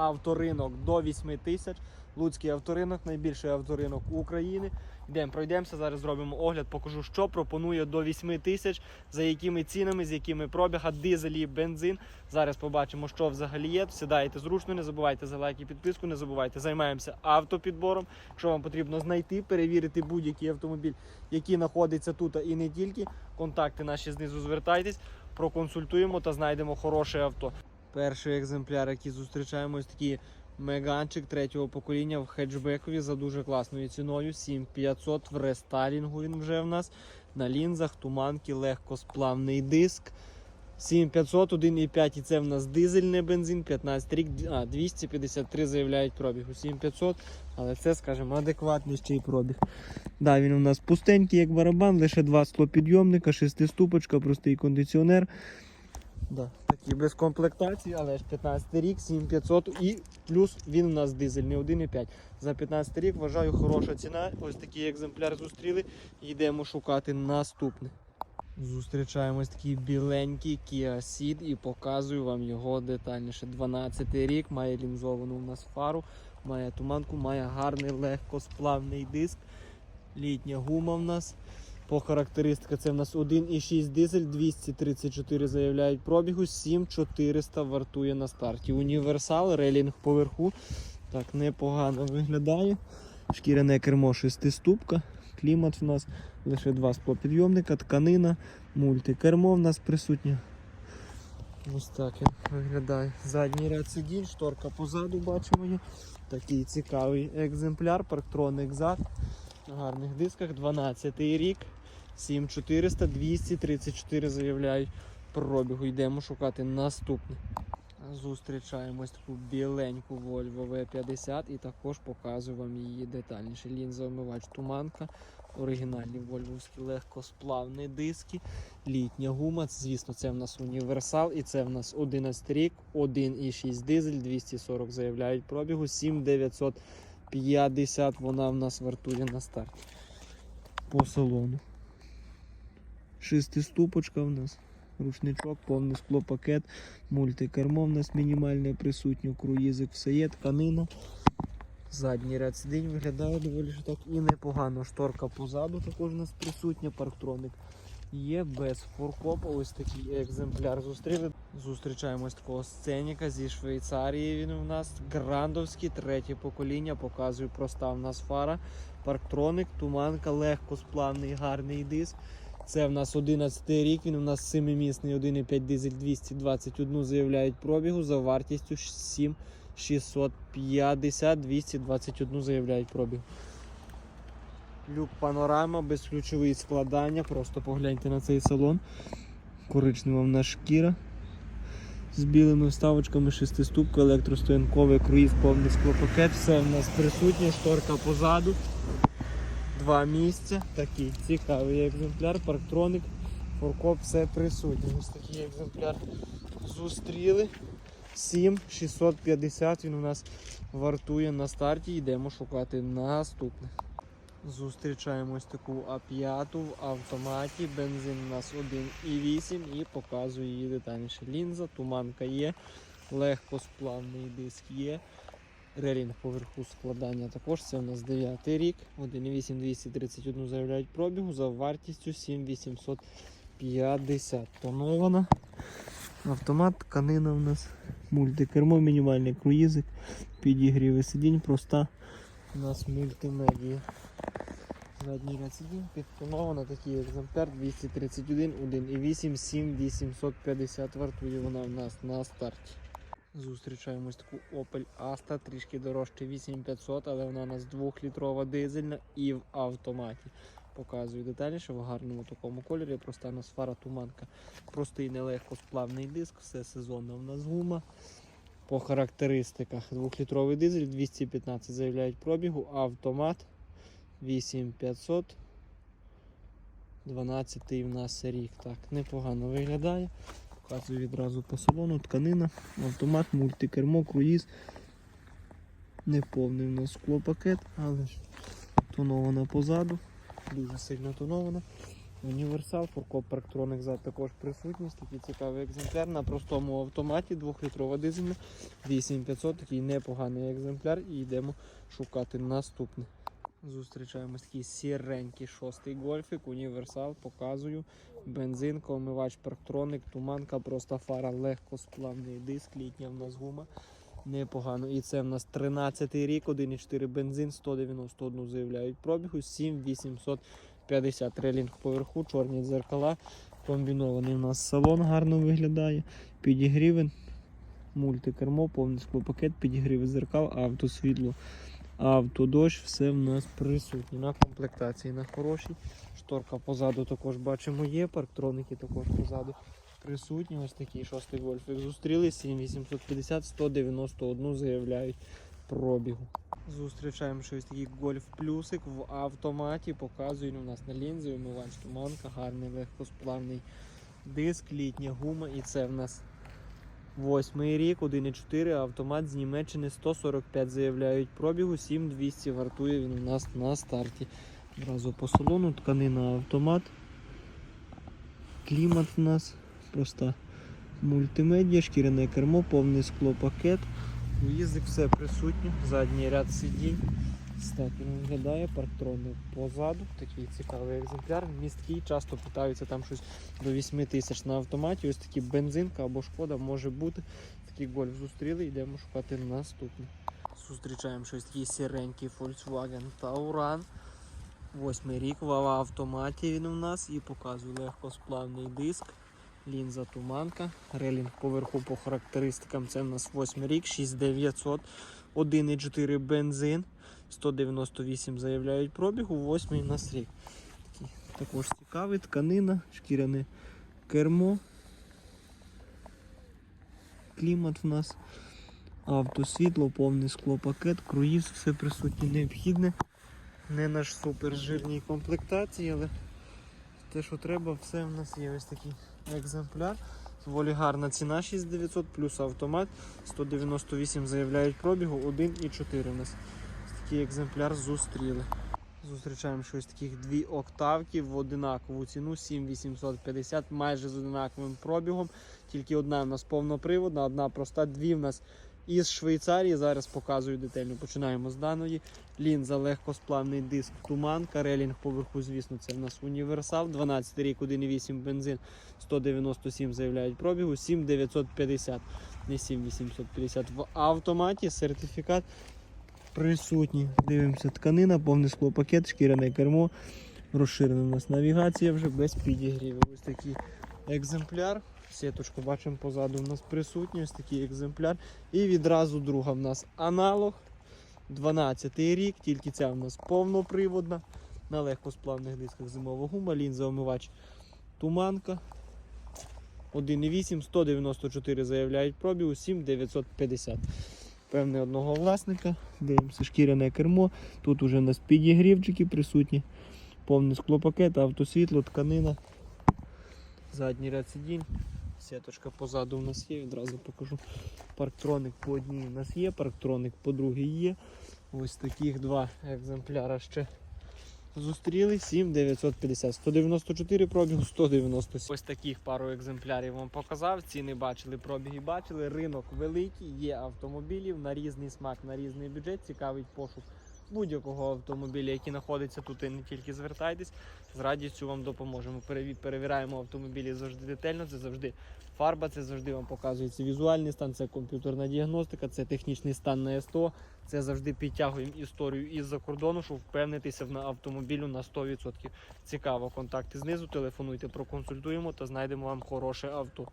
авторинок до 8 тисяч. Луцький авторинок, найбільший авторинок України. Йдемо, пройдемося. Зараз зробимо огляд, покажу, що пропонує до 8 тисяч, за якими цінами, з якими пробіга, дизель і бензин. Зараз побачимо, що взагалі є. Сідайте зручно, не забувайте за лайк і підписку, не забувайте. Займаємося автопідбором. Якщо вам потрібно знайти, перевірити будь-який автомобіль, який знаходиться тут і не тільки. Контакти наші знизу звертайтесь, проконсультуємо та знайдемо хороше авто. Перший екземпляр, який зустрічаємо, ось такий меганчик третього покоління в хеджбекові за дуже класною ціною. 7500 в рестайлінгу він вже в нас. На лінзах, туманки, легкосплавний диск. 7500, 1,5 і це в нас дизельний бензин, 15 рік, а 253 заявляють пробіг. У 7500, але це, скажімо, адекватний ще й пробіг. Да, він у нас пустенький, як барабан, лише два склопідйомника, шестиступочка, простий кондиціонер. Да, такі без комплектації, але ж 15 рік, 7500 і плюс він у нас дизельний 1,5. За 15 рік вважаю хороша ціна. Ось такий екземпляр зустріли. Йдемо шукати наступний. Зустрічаємось такий біленький Kia Ceed і показую вам його детальніше. 12 рік, має лінзовану у нас фару, має туманку, має гарний легкосплавний диск. Літня гума в нас. По характеристиках це в нас 1,6 дизель, 234 заявляють пробігу, 7400 вартує на старті. Універсал, релінг поверху. Так, непогано виглядає. Шкіряне кермо шестиступка. Клімат в нас лише два склопідйомника, тканина, мультикермо в нас присутнє. Ось так він виглядає. Задній ряд сидінь, шторка позаду бачимо є. Такий цікавий екземпляр, парктроник зад. На гарних дисках, 12 рік, 7400, 234 заявляють пробігу. Йдемо шукати наступний. Зустрічаємось таку біленьку Volvo V50 і також показую вам її детальніше. Лінзоомивач туманка, оригінальні вольвовські легкосплавні диски, літня гума. Звісно, це в нас універсал і це в нас 11 рік, 1,6 дизель, 240 заявляють пробігу, 7950 вона в нас вартує на старті. По салону. Шестиступочка в нас. Рушничок, повний склопакет, мультикермо в нас мінімальне присутнє, круїзик, все є, тканина. Задній ряд сидінь виглядає доволі ж так і непогано. Шторка позаду також у нас присутня, парктроник є без фуркопа. Ось такий екземпляр зустріли. Зустрічаємо ось такого сценіка зі Швейцарії. Він у нас грандовський, третє покоління. Показую проста в нас фара. Парктроник, туманка, легкосплавний, гарний диск. Це в нас 11 рік, він у нас 7-місний 1,5 дизель 221 заявляють пробігу за вартістю 7 650 221 заявляють пробіг. Люк панорама, безключовий складання. Просто погляньте на цей салон. Коричнева в нас шкіра. З білими вставочками, шестиступка, електростоянковий круїз, повний склопакет. Все в нас присутнє, шторка позаду. Два місця. Такий цікавий екземпляр, парктроник, форкоп, все присутнє. Ось такий екземпляр зустріли. 7650 він у нас вартує на старті. Йдемо шукати наступне. Зустрічаємо ось таку А5 в автоматі. Бензин у нас 1,8 і показую її детальніше. Лінза, туманка є, легкосплавний диск є. Релінг поверху складання також. Це у нас 9 рік. 1,8 231 заявляють пробігу за вартістю 7850. Тонована. Автомат, тканина у нас. Мультикермо, мінімальний круїзик, підігріви сидінь, проста у нас мультимедія. Задній сидінь, підтонована, такий екземпляр 231, 1,8, 7850 вартує вона в нас на старті. Зустрічаємось таку Opel Astra, трішки дорожче 8500, але вона у нас 2-літрова дизельна і в автоматі. Показую детальніше в гарному такому кольорі. Проста у нас фара туманка. Простий нелегко сплавний диск, все сезонна у нас гума. По характеристиках 2-літровий дизель, 215 заявляють пробігу, автомат 8500. 12 в нас рік. Так, непогано виглядає. Показую відразу по салону, тканина, автомат, мультикермо, круїз. Неповний у нас склопакет, але ж тонована позаду. Дуже сильно тонована. Універсал, фуркоп парктроник також присутність. Такий цікавий екземпляр на простому автоматі, 2-літрова дизельна, 8500, такий непоганий екземпляр і йдемо шукати наступний. Зустрічаємо ось такий сіренький шостий гольфик, універсал, показую. Бензин, омивач, парктроник, туманка, просто фара, легкосплавний диск, літня в нас гума. Непогано. І це в нас 13 й рік, 1,4 бензин, 191 заявляють пробігу, 7850 релінг поверху, чорні дзеркала. Комбінований у нас салон гарно виглядає. Підігрівен, мультикермо, повний склопакет, підігрів зеркал, автосвітло, автодощ, все в нас присутнє. На комплектації на хорошій. Шторка позаду також бачимо є, парктроники також позаду присутні. Ось такий шостий гольфик зустріли. 7850, 191 заявляють пробігу. Зустрічаємо щось такий гольф плюсик в автоматі. Показують у нас на лінзі, умивач туманка, гарний легкосплавний диск, літня гума. І це в нас восьмий рік, 1,4 автомат з Німеччини 145 заявляють пробігу, 7200 вартує він у нас на старті. Одразу по салону, тканина автомат. Клімат у нас проста мультимедіа, шкіряне кермо, повний склопакет. Їздик все присутнє, задній ряд сидінь. Так він виглядає, парктроник позаду. Такий цікавий екземпляр. Місткий, часто питаються там щось до 8 тисяч на автоматі. Ось такі бензинка або шкода може бути. Такий гольф зустріли, йдемо шукати наступний. Зустрічаємо щось такий сіренький Volkswagen Tauran. Восьмий рік в автоматі він у нас і показує легкосплавний диск. Лінза туманка, релінг поверху по характеристикам. Це в нас 8 рік, 6900, 1,4 бензин, 198 заявляють пробігу, 8 у нас рік. Такий також цікавий, тканина, шкіряне кермо. Клімат в нас, автосвітло, повний склопакет, круїз, все присутнє необхідне. Не наш супер жирній комплектації, але те, що треба, все в нас є ось такий екземпляр. Доволі гарна ціна 6900 плюс автомат. 198 заявляють пробігу, 1,4 у нас. Такий екземпляр зустріли. Зустрічаємо щось таких дві октавки в одинакову ціну 7850, майже з одинаковим пробігом. Тільки одна в нас повноприводна, одна проста, дві в нас із Швейцарії. Зараз показую детально. Починаємо з даної. Лінза, легкосплавний диск, туманка, релінг поверху, звісно, це в нас універсал. 12 рік, 1,8 бензин, 197 заявляють пробігу, 7950, не 7850 в автоматі, сертифікат присутній. Дивимося, тканина, повний склопакет, шкіряне кермо. Розширена у нас навігація вже без підігріву. Ось такий екземпляр. Сіточку бачимо позаду у нас присутній, ось такий екземпляр. І відразу друга в нас аналог. 12 рік, тільки ця в нас повноприводна. На легкосплавних дисках зимова гума, лінза омивач туманка. 1,8, 194 заявляють пробігу, 7950. Певне одного власника. Дивимося, шкіряне кермо. Тут уже у нас підігрівчики присутні. Повний склопакет, автосвітло, тканина. Задній ряд сидінь. Сіточка позаду у нас є, відразу покажу. Парктроник по одній у нас є, парктроник по другій є. Ось таких два екземпляра ще зустріли. 7950. 194 пробігу, 197. Ось таких пару екземплярів вам показав. Ціни бачили, пробіги бачили. Ринок великий, є автомобілів на різний смак, на різний бюджет. Цікавий пошук будь-якого автомобіля, який знаходиться тут, і не тільки звертайтесь. З радістю вам допоможемо. Переві- Перевіряємо автомобілі завжди детально. Це завжди фарба, це завжди вам показується візуальний стан, це комп'ютерна діагностика, це технічний стан на СТО. Це завжди підтягуємо історію із-за кордону, щоб впевнитися в автомобілю на 100%. Цікаво, контакти знизу. Телефонуйте, проконсультуємо та знайдемо вам хороше авто.